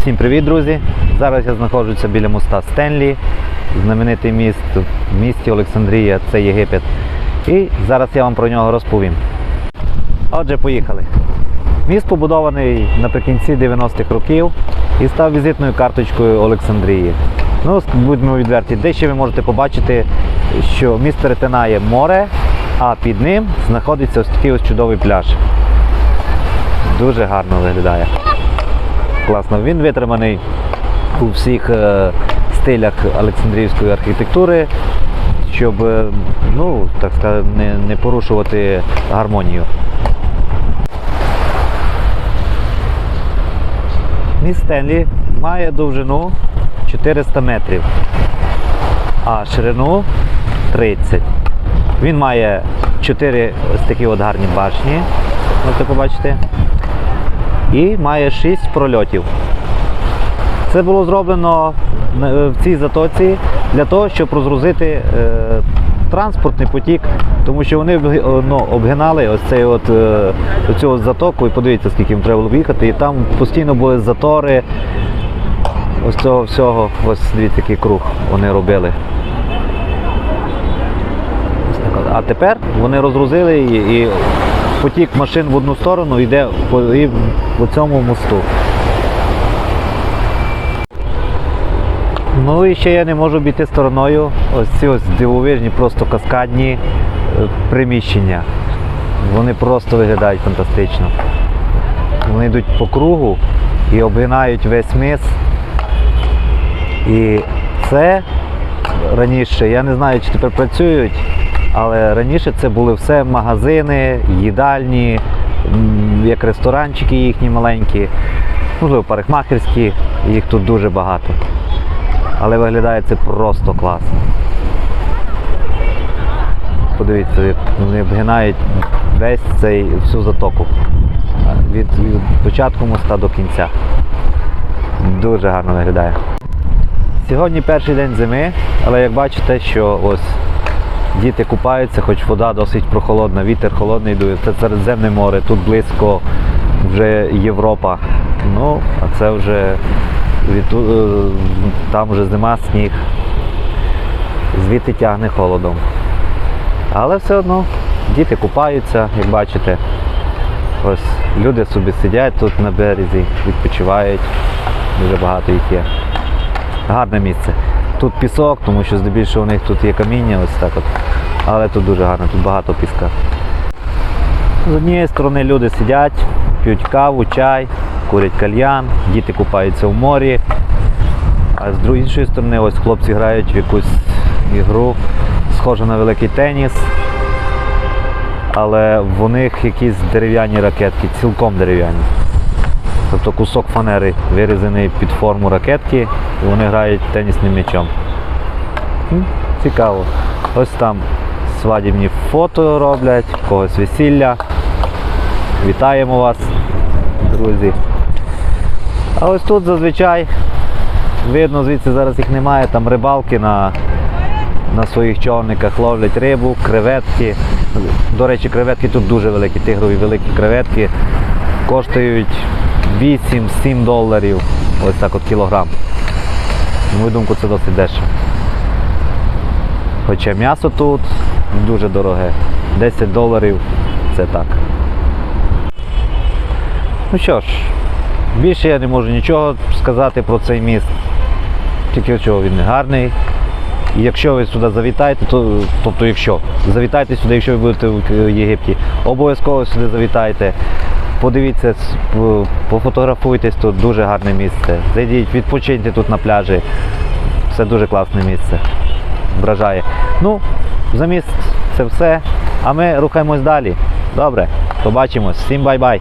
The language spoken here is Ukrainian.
привіт, друзі! Зараз я знаходжуся біля моста Стенлі, знаменитий міст в місті Олександрія, це Єгипет. І зараз я вам про нього розповім. Отже, поїхали. Міст побудований наприкінці 90-х років і став візитною карточкою Олександрії. Ну, будьмо відверті, дещо ви можете побачити, що міст перетинає море, а під ним знаходиться ось такий ось чудовий пляж. Дуже гарно виглядає. Класно. Він витриманий у всіх е, стилях Олександрійської архітектури, щоб е, ну, так сказати, не, не порушувати гармонію. Міст Стенлі має довжину 400 метрів, а ширину 30. Він має 4 ось такі от гарні башні, можете побачити, і має 6 прольотів. Це було зроблено в цій затоці для того, щоб розгрузити е, транспортний потік, тому що вони ну, обгинали ось цей от, е, оцю от затоку, і подивіться, скільки їм треба було їхати, і там постійно були затори. Ось цього всього, ось дивіться, який круг вони робили. А тепер вони розгрузили її і потік машин в одну сторону йде по, і по цьому мосту. Ну і ще я не можу обійти стороною ось ці ось дивовижні, просто каскадні е, приміщення. Вони просто виглядають фантастично. Вони йдуть по кругу і обгинають весь мис. І це раніше, я не знаю, чи тепер працюють, але раніше це були все магазини, їдальні, як ресторанчики їхні маленькі, можливо, парикмахерські, їх тут дуже багато. Але виглядає це просто класно. Подивіться, вони обгинають весь цей всю затоку. Від, від початку моста до кінця. Дуже гарно виглядає. Сьогодні перший день зими, але як бачите, що ось діти купаються, хоч вода досить прохолодна, вітер холодний дує. Це Середземне море, тут близько вже Європа. Ну, а це вже е, там вже зима, сніг. Звідти тягне холодом. Але все одно діти купаються, як бачите. Ось люди собі сидять тут на березі, відпочивають. Дуже багато їх є. Гарне місце. Тут пісок, тому що здебільшого у них тут є каміння, ось так от. Але тут дуже гарно, тут багато піска. З однієї сторони люди сидять, п'ють каву, чай, курять кальян, діти купаються в морі. А з іншої сторони ось хлопці грають в якусь ігру, схожу на великий теніс. Але в них якісь дерев'яні ракетки, цілком дерев'яні. Тобто кусок фанери вирізаний під форму ракетки, і вони грають тенісним м'ячом. Цікаво. Ось там свадібні фото роблять, когось весілля. Вітаємо вас, друзі. А ось тут зазвичай видно, звідси зараз їх немає, там рибалки на, на своїх човниках ловлять рибу, креветки. До речі, креветки тут дуже великі, тигрові великі креветки. Коштують 8-7 доларів. Ось так от кілограм. На мою думку, це досить дешево. Хоча м'ясо тут дуже дороге. 10 доларів це так. Ну що ж, більше я не можу нічого сказати про цей міст. Тільки чого він гарний. І якщо ви сюди завітаєте, то тобто якщо завітайте сюди, якщо ви будете в Єгипті, обов'язково сюди завітайте. Подивіться, пофотографуйтесь тут, дуже гарне місце. Зайдіть, відпочиньте тут на пляжі. Це дуже класне місце. Вражає. Ну, за міст це все. А ми рухаємось далі. Добре, побачимось. Всім бай-бай.